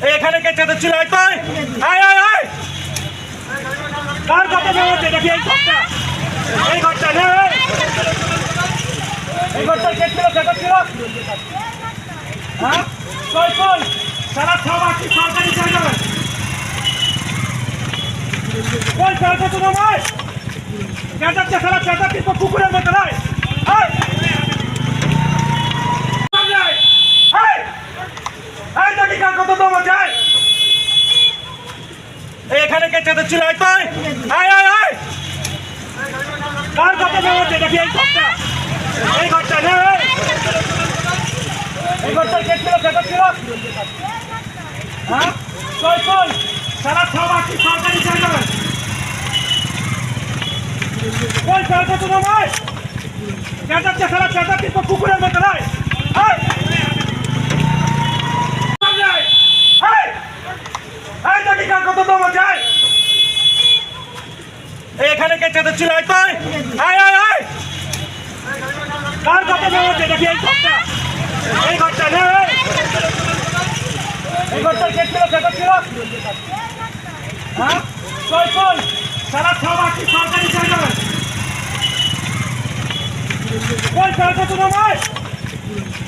চেতে ছিল আয় আয় আয় আয়! কার কথা নেওয়া হচ্ছে এই ঘরটা। এই ঘরটা এই। এই ঘরটা কে ছিল? সেটা ছিল? হ্যাঁ? কই কই সারা মাস কি সরকারি জায়গা কই সরকার তো নয় চেঁচাচ্ছে সারা চেঁচাচ্ছি তো কুকুরের মতো নয় এই! এই! এই! এই দেখি কার কত দম আছে এই! কে চেঁচাচ্ছিল আয় কথা এই ছিল? ছিল? সারা ছ মাস কি সরকারি জায়গা কই তো নয় চেঁচাচ্ছে সারা? চেঁচাচ্ছি তো কুকুরের মতো নয় এই! এই! এই! এই দেখি কার কত দম আছে এই! এখানে কে আয় তাই আয় আয় আয়। কার কথা হচ্ছে? দেখি, এই ঘরটা। এই ঘরটা নে। এই। ঘরটা কে ছিল? সেটা ছিল? হ্যাঁ? কই কই? সারা ছ মাস কি সরকারি জায়গা কই সরকার তো নয়।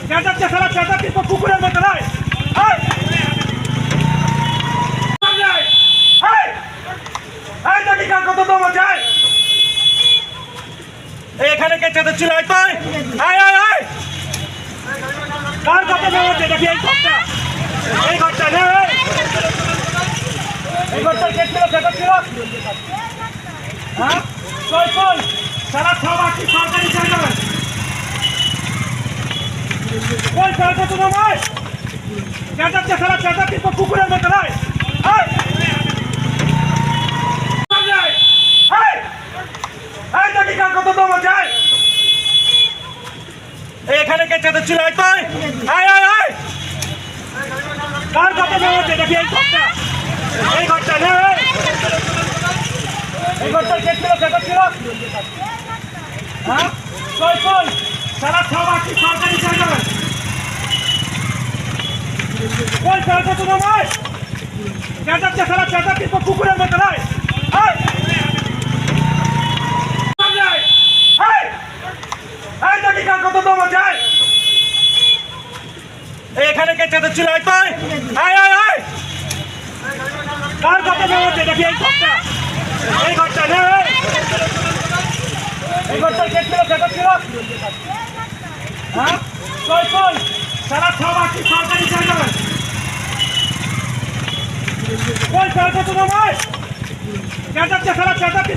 চেঁচাচ্ছে সারা? চেঁচাচ্ছি তো কুকুরের মতো নয় এই! এই! এই! এই দেখি কার কত দম আছে এই! এই এখানে কে চেঁচাচ্ছিল আয় আয় আয়। কার কথা হচ্ছে দেখি এই ঘরটা? এই ঘরটা নে। এই। ঘরটা কে ছিল? সেটা ছিল। হ্যাঁ? কই কই? সারা ছ মাস কি সরকারি জায়গা কই সরকার তো নয় চেঁচাচ্ছে সারা? চেঁচাচ্ছি তো কুকুরের মতো নয় এই! এই! এই! এই দেখি কার কত দম আছে এই! কে চেঁচাচ্ছিল আয় তাই আয় আয় আয়। কার কথা নেওয়া দেখি এই ঘরটা? এই এই। ঘরটা কে ছিল ছিল? হ্যাঁ? সারা তো তো কুকুরের মতো নয়! এই এখানে কে চেঁচাচ্ছিল আয় তাই আয় আয় আয়। কার কথা হচ্ছে দেখি এই এই নে। এই। কে ছিল? ছিল? হ্যাঁ? কই কই সারা ছ মাস কি সরকারি জায়গা কই সরকার তো চেঁচাচ্ছে সারা? চেঁচাচ্ছি